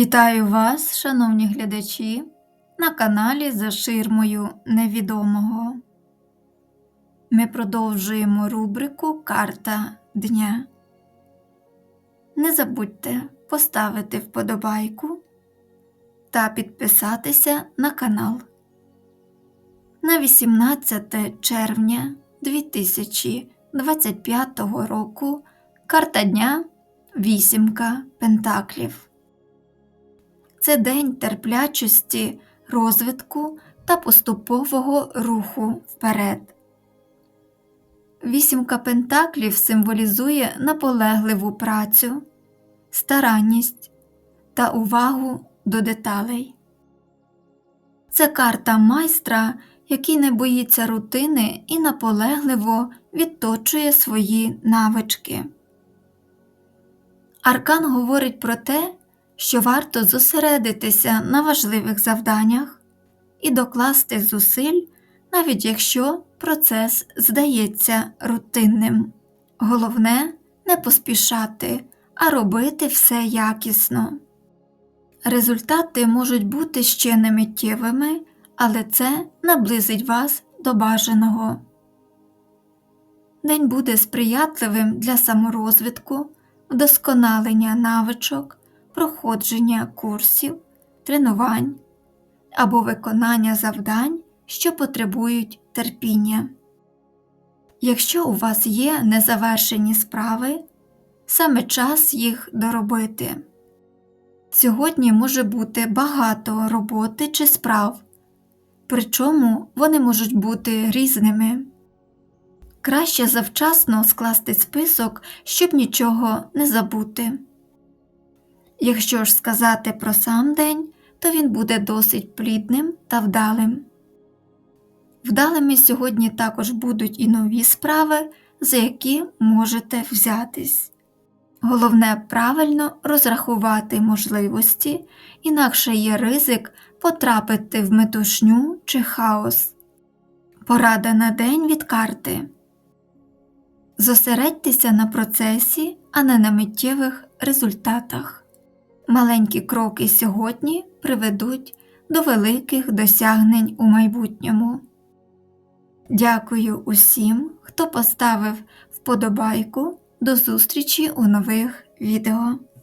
Вітаю вас, шановні глядачі, на каналі За ширмою невідомого. Ми продовжуємо рубрику Карта Дня. Не забудьте поставити вподобайку та підписатися на канал. На 18 червня 2025 року карта дня Вісімка Пентаклів. Це день терплячості, розвитку та поступового руху вперед. Вісімка пентаклів символізує наполегливу працю, старанність та увагу до деталей. Це карта майстра, який не боїться рутини і наполегливо відточує свої навички. Аркан говорить про те, що варто зосередитися на важливих завданнях і докласти зусиль, навіть якщо процес здається рутинним. Головне не поспішати, а робити все якісно. Результати можуть бути ще не миттєвими, але це наблизить вас до бажаного. День буде сприятливим для саморозвитку, вдосконалення навичок проходження курсів, тренувань або виконання завдань, що потребують терпіння. Якщо у вас є незавершені справи, саме час їх доробити. Сьогодні може бути багато роботи чи справ, причому вони можуть бути різними. Краще завчасно скласти список, щоб нічого не забути. Якщо ж сказати про сам день, то він буде досить плідним та вдалим. Вдалими сьогодні також будуть і нові справи, за які можете взятись. Головне правильно розрахувати можливості, інакше є ризик потрапити в метушню чи хаос. Порада на день від карти. Зосередьтеся на процесі, а не на миттєвих результатах. Маленькі кроки сьогодні приведуть до великих досягнень у майбутньому. Дякую усім, хто поставив вподобайку. До зустрічі у нових відео.